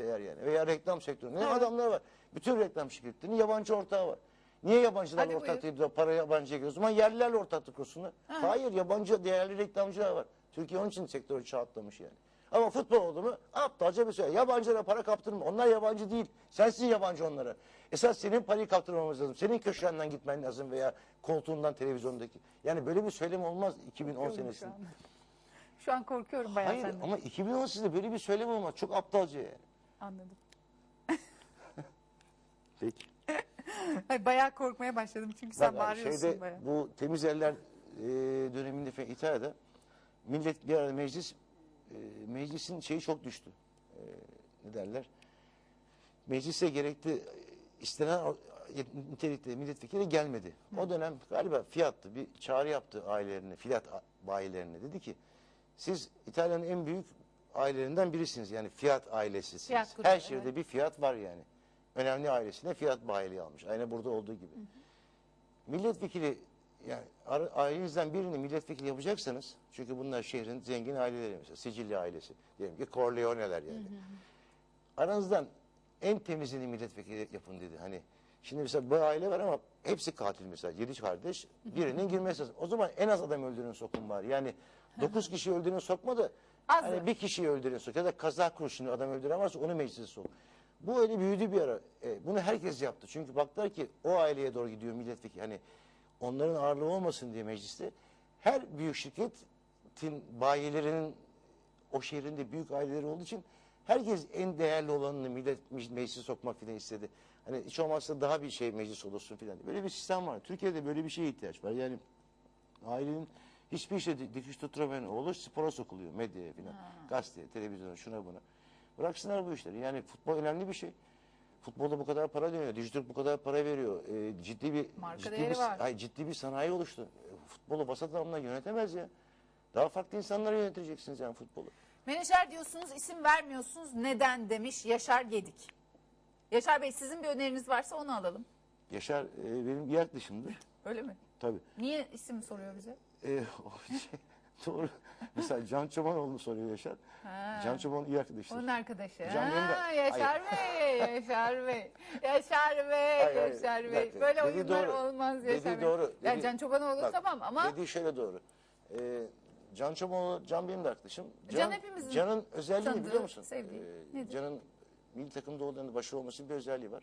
eğer yani veya reklam sektöründe ne adamlar var. Bütün reklam şirketlerinin yabancı ortağı var. Niye yabancılar Hadi ortak buyur. de para yabancıya giriyor? O zaman yerlilerle ortaklık kursunlar. Hayır yabancı değerli reklamcılar var. Türkiye onun için sektörü çağatlamış yani. Ama futbol oldu mu aptalca bir şey. Yabancılara para kaptırma. Onlar yabancı değil. Sensin yabancı onlara. Esas senin parayı kaptırmamız lazım. Senin köşenden gitmen lazım veya koltuğundan televizyondaki. Yani böyle bir söylem olmaz 2010 Korkuyorum şu senesinde. an. Şu an korkuyorum bayağı Hayır senden. ama 2010 sizde böyle bir söylem olmaz. Çok aptalca yani. Anladım. Peki. Hayır, bayağı korkmaya başladım çünkü sen Bak bağırıyorsun şeyde, bayağı. bu temiz eller e, döneminde falan İtalya'da millet bir arada meclis e, meclisin şeyi çok düştü. E, ne derler? Meclise gerekli istenen nitelikte milletvekili gelmedi. O dönem galiba Fiat'tı bir çağrı yaptı ailelerine, Fiat bayilerine. Dedi ki siz İtalya'nın en büyük ailelerinden birisiniz. Yani Fiat ailesisiniz. Fiat grubu, Her şehirde evet. bir Fiat var yani. Önemli ailesine Fiat bayiliği almış. Aynı burada olduğu gibi. Milletvekili yani ailenizden birini milletvekili yapacaksanız çünkü bunlar şehrin zengin aileleri mesela Sicilya ailesi diyelim ki Corleone'ler yani. Aranızdan en temizini milletvekili yapın dedi. Hani şimdi mesela bu aile var ama hepsi katil mesela. Yedi kardeş birinin girmesi lazım. O zaman en az adam öldürün sokun bari. Yani dokuz kişi öldürün sokma da Az hani bir kişiyi öldürün sok. Ya da kaza kurşunu adam öldüremezse onu meclise sok. Bu öyle büyüdü bir ara. E, bunu herkes yaptı. Çünkü baktılar ki o aileye doğru gidiyor milletvekili. Hani onların ağırlığı olmasın diye mecliste. Her büyük şirketin bayilerinin o şehrin de büyük aileleri olduğu için herkes en değerli olanını millet mec- meclise sokmak filan istedi. Hani hiç olmazsa daha bir şey meclis olursun filan. Böyle bir sistem var. Türkiye'de böyle bir şeye ihtiyaç var. Yani ailenin hiçbir işte di- dikiş tutturamayan oğlu spora sokuluyor medyaya filan. Gazeteye, televizyona, şuna buna. Bıraksınlar bu işleri. Yani futbol önemli bir şey. Futbolda bu kadar para dönüyor. Dijitürk bu kadar para veriyor. Ee, ciddi bir Marka ciddi değeri bir, var. Hayır, ciddi bir sanayi oluştu. Ee, Futbolu basat adamlar yönetemez ya. Daha farklı insanları yöneteceksiniz yani futbolu. Menajer diyorsunuz isim vermiyorsunuz. Neden demiş Yaşar Gedik. Yaşar Bey sizin bir öneriniz varsa onu alalım. Yaşar e, benim bir arkadaşımdır. Öyle mi? Tabii. Niye isim soruyor bize? E, o şey, doğru. Mesela Can Çobanoğlu'nu soruyor Yaşar. Ha. Can Çoban iyi arkadaştır. Onun arkadaşı. Can Ha, Yaşar Bey, Yaşar Bey, Yaşar Bey, Hayır, hayır, Yaşar Bey. Böyle Dediği oyunlar doğru. olmaz Dediği Yaşar Bey. doğru. Ya Dediği- Can Çobanoğlu Bak, tamam ama Dediği şöyle doğru. Ee, Can Çobanoğlu, Can benim de arkadaşım. Can hepimizin Can'ın özelliği tanıdığı, biliyor musun? sevdiği. Ee, Nedir? Can'ın milli takımda olduğunda başarılı olmasının bir özelliği var.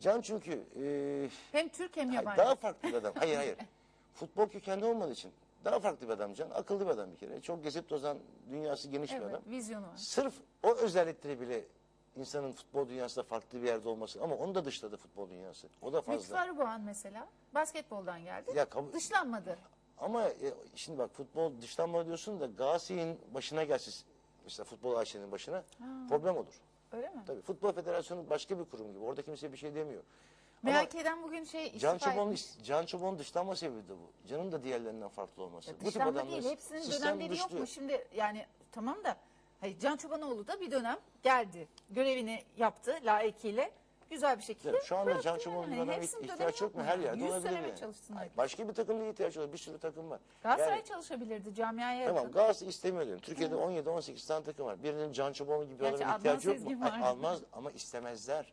Can çünkü e, hem Türk hem yabancı. daha farklı bir adam. Hayır hayır. Futbol kökenli olmadığı için daha farklı bir adam Can. Akıllı bir adam bir kere. Çok gezip tozan, dünyası geniş bir Evet, adam. vizyonu var. Sırf o özellikleri bile insanın futbol dünyasında farklı bir yerde olması ama onu da dışladı futbol dünyası. O da Lütfü fazla. Arıboğan mesela basketboldan geldi. Ya kabul- Dışlanmadı. Ama e, şimdi bak futbol dışlanma diyorsun da Galatasaray'ın başına gelse mesela futbol Ayşe'nin başına problem olur. Öyle mi? Tabii futbol federasyonu başka bir kurum gibi. Orada kimse bir şey demiyor. Ama MHK'den bugün şey Can istifa Çoban'ın etmiş. Can Çoban'ın dışlanma sebebi de bu. Can'ın da diğerlerinden farklı olması. Bu tip Dışlanma adamları değil. Hepsinin sistem dönemleri yok dışlıyor. mu? Şimdi yani tamam da hayır, Can Çobanoğlu da bir dönem geldi. Görevini yaptı layıkıyla. Güzel bir şekilde. Evet, Şu anda bıraktı Can Çoban'ın yani. bir adama Hepsinin ihtiyaç dönemi yok mu? Her yerde 100 olabilir sene mi yani. çalışsın Hayır, herkes? Başka bir takımda ihtiyaç olur. Bir sürü takım var. Galatasaray Yani- çalışabilirdi camiaya Tamam yakın. Galatasaray istemiyor diyorum. Türkiye'de 17-18 tane takım var. Birinin Can Çoban'ı gibi Gerçi adama Adnan ihtiyacı yok Sezgin mu? var. Almaz ama istemezler.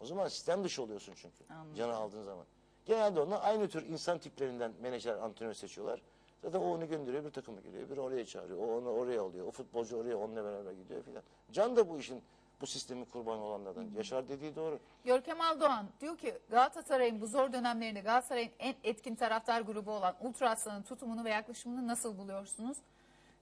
O zaman sistem dışı oluyorsun çünkü. Anladım. Canı aldığın zaman. Genelde onlar aynı tür insan tiplerinden menajer, antrenör seçiyorlar. Zaten o onu gönderiyor, bir takıma geliyor, bir oraya çağırıyor, o onu oraya alıyor, o futbolcu oraya onunla beraber gidiyor filan. Can da bu işin, bu sistemin kurbanı olanlardan. Yaşar dediği doğru. Görkem Aldoğan diyor ki Galatasaray'ın bu zor dönemlerinde Galatasaray'ın en etkin taraftar grubu olan Ultra Aslan'ın tutumunu ve yaklaşımını nasıl buluyorsunuz?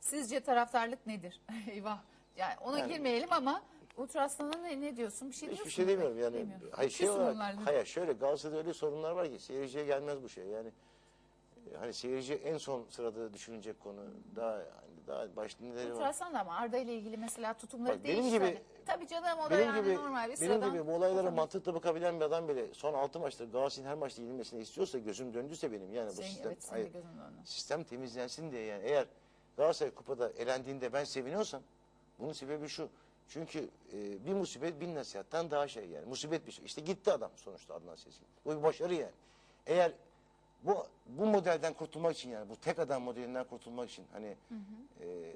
Sizce taraftarlık nedir? Eyvah. Yani ona Yani- girmeyelim ama Ultra Aslan'a ne, ne diyorsun? Bir şey diyorsun Hiçbir şey demiyorum yani. Demiyorum. Hayır şey olarak, hayır şöyle Galatasaray'da öyle sorunlar var ki seyirciye gelmez bu şey. Yani e, hani seyirci en son sırada düşünecek konu. Daha hani daha başta neleri var. Da ama Arda ile ilgili mesela tutumları Bak, benim değişti. gibi- hani. Tabii canım o da Benim yani gibi, normal bir benim sıradan. gibi bu olaylara mantıklı bakabilen bir adam bile son 6 maçta Galatasaray'ın her maçta yenilmesini istiyorsa gözüm döndüyse benim yani bu Senin- sistem. evet, hayır, sistem temizlensin diye yani eğer Galatasaray kupada elendiğinde ben seviniyorsam bunun sebebi şu. Çünkü e, bir musibet bin nasihattan daha şey yani. Musibet bir şey. İşte gitti adam sonuçta Adnan Sezgin. Bu bir başarı yani. Eğer bu bu modelden kurtulmak için yani bu tek adam modelinden kurtulmak için hani e,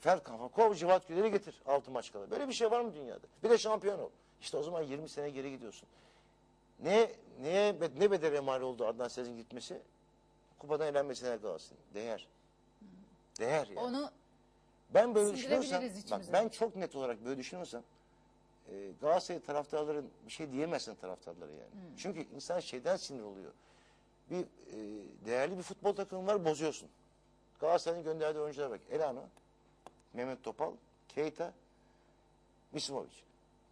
Ferdi Kafa kov Civat Güler'i getir 6 maç kala. Böyle bir şey var mı dünyada? Bir de şampiyon ol. İşte o zaman 20 sene geri gidiyorsun. Ne neye ne bedele mal oldu Adnan Sezin gitmesi? Kupadan elenmesine kalsın. Değer. Değer yani. Onu Ben böyle düşünüyorsam, bak ben çok net olarak böyle düşünüyorsam e, Galatasaray taraftarların bir şey diyemezsin taraftarlara yani. Hmm. Çünkü insan şeyden sinir oluyor. Bir e, değerli bir futbol takımı var bozuyorsun. Galatasaray'ın gönderdiği oyunculara bak. Elano, Mehmet Topal, Keita, Misimovic.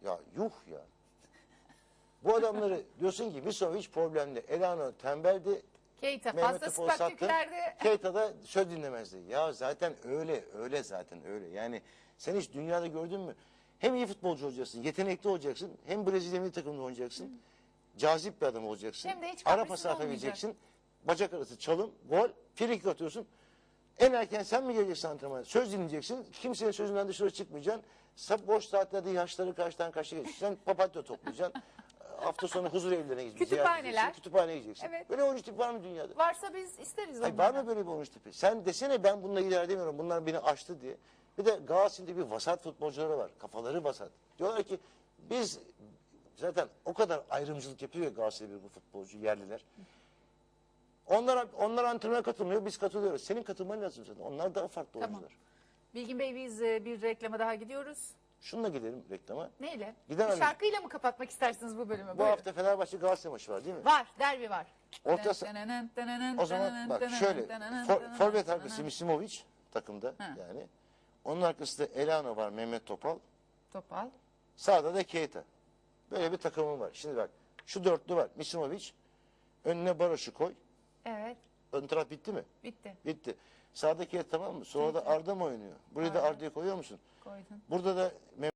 Ya yuh ya. Bu adamları diyorsun ki Misimovic problemli. Elano tembeldi. Keita Mehmet fazla Topal'ı sattı. spektakülerdi. Keita da söz dinlemezdi. Ya zaten öyle, öyle zaten öyle. Yani sen hiç dünyada gördün mü? Hem iyi futbolcu olacaksın, yetenekli olacaksın, hem Brezilya milli takımda oynayacaksın. Cazip bir adam olacaksın. Hem de hiç Ara kaprisli pası atabileceksin. Bacak arası çalım, gol, frikik atıyorsun. En erken sen mi geleceksin antrenmana? Söz dinleyeceksin. Kimsenin sözünden dışarı çıkmayacaksın. Sa- Boş saatlerde yaşları karşıdan karşıya geçeceksin. Papatya toplayacaksın. Hafta sonu huzur evlerine gideceksin. ziyaret Kütüphaneler. edeceksin, Kütüphaneye gideceksin. Evet. Böyle oyuncu tipi var mı dünyada? Varsa biz isteriz Hayır, onlardan. var mı böyle bir oyuncu tipi? Sen desene ben bununla idare edemiyorum. Bunlar beni aştı diye. Bir de Galatasaray'da bir vasat futbolcuları var. Kafaları vasat. Diyorlar ki biz zaten o kadar ayrımcılık yapıyor ya Galatasaray'da bu futbolcu yerliler. Onlar, onlar antrenmana katılmıyor, biz katılıyoruz. Senin katılman lazım zaten. Onlar daha farklı Tamam. oyuncular. Bilgin Bey biz e, bir reklama daha gidiyoruz. Şununla gidelim reklama. Neyle? Gidelim. Bir şarkıyla mı kapatmak istersiniz bu bölümü? Bu Buyurun. hafta Fenerbahçe Galatasaray maçı var değil mi? Var, derbi var. Orta O zaman bak şöyle for, forvet arkası Misimovic takımda Ha. yani. Onun arkasında Elano var, Mehmet Topal. Topal. Sağda da Keita. Böyle bir takımım var. Şimdi bak şu dörtlü var. Misimovic. Önüne Baroş'u koy. Evet, Ön taraf bitti mi? bitti. Bitti. Sağda Keita tamam mı? Sonra da Arda mı oynuyor? Buraya da Arda. Arda'yı koyuyor musun? Koydun. Burada da Mehmet